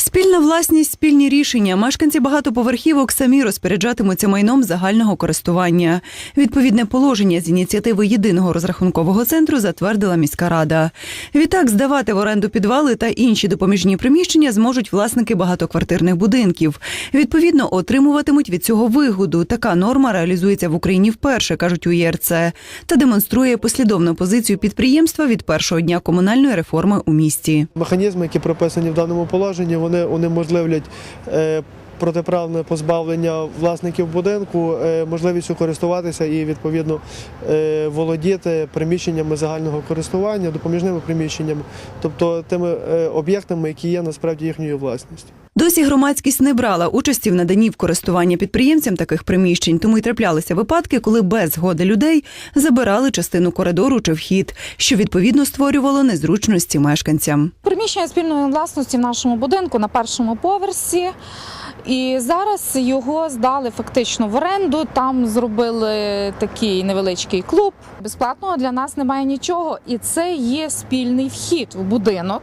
Спільна власність, спільні рішення. Мешканці багатоповерхівок самі розпоряджатимуться майном загального користування. Відповідне положення з ініціативи єдиного розрахункового центру затвердила міська рада. Відтак здавати в оренду підвали та інші допоміжні приміщення зможуть власники багатоквартирних будинків. Відповідно, отримуватимуть від цього вигоду. Така норма реалізується в Україні вперше, кажуть у ЄРЦ, та демонструє послідовну позицію підприємства від першого дня комунальної реформи у місті. Механізми, які прописані в даному положенні, вони унеможливлять е, протиправне позбавлення власників будинку, е, можливістю користуватися і відповідно е, володіти приміщеннями загального користування, допоміжними приміщеннями, тобто тими об'єктами, які є насправді їхньою власністю. Досі громадськість не брала участі в наданні в користування підприємцям таких приміщень, тому й траплялися випадки, коли без згоди людей забирали частину коридору чи вхід, що відповідно створювало незручності мешканцям. Приміщення спільної власності в нашому будинку на першому поверсі. І зараз його здали фактично в оренду. Там зробили такий невеличкий клуб. Безплатного для нас немає нічого, і це є спільний вхід в будинок.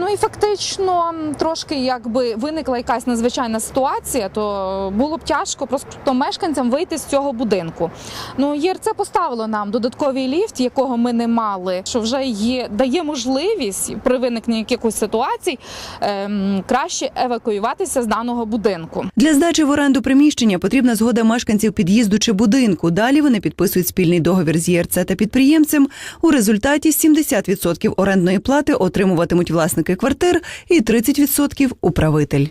Ну і фактично трошки якби виникла якась надзвичайна ситуація, то було б тяжко просто мешканцям вийти з цього будинку. Ну ЄРЦ поставило нам додатковий ліфт, якого ми не мали, що вже є дає можливість при виникненні якихось ситуацій ем, краще евакуюватися з даного будинку. Для здачі в оренду приміщення потрібна згода мешканців під'їзду чи будинку. Далі вони підписують спільний договір з ЄРЦ та підприємцем. У результаті 70% орендної плати отримуватимуть власники квартир і 30% – управитель.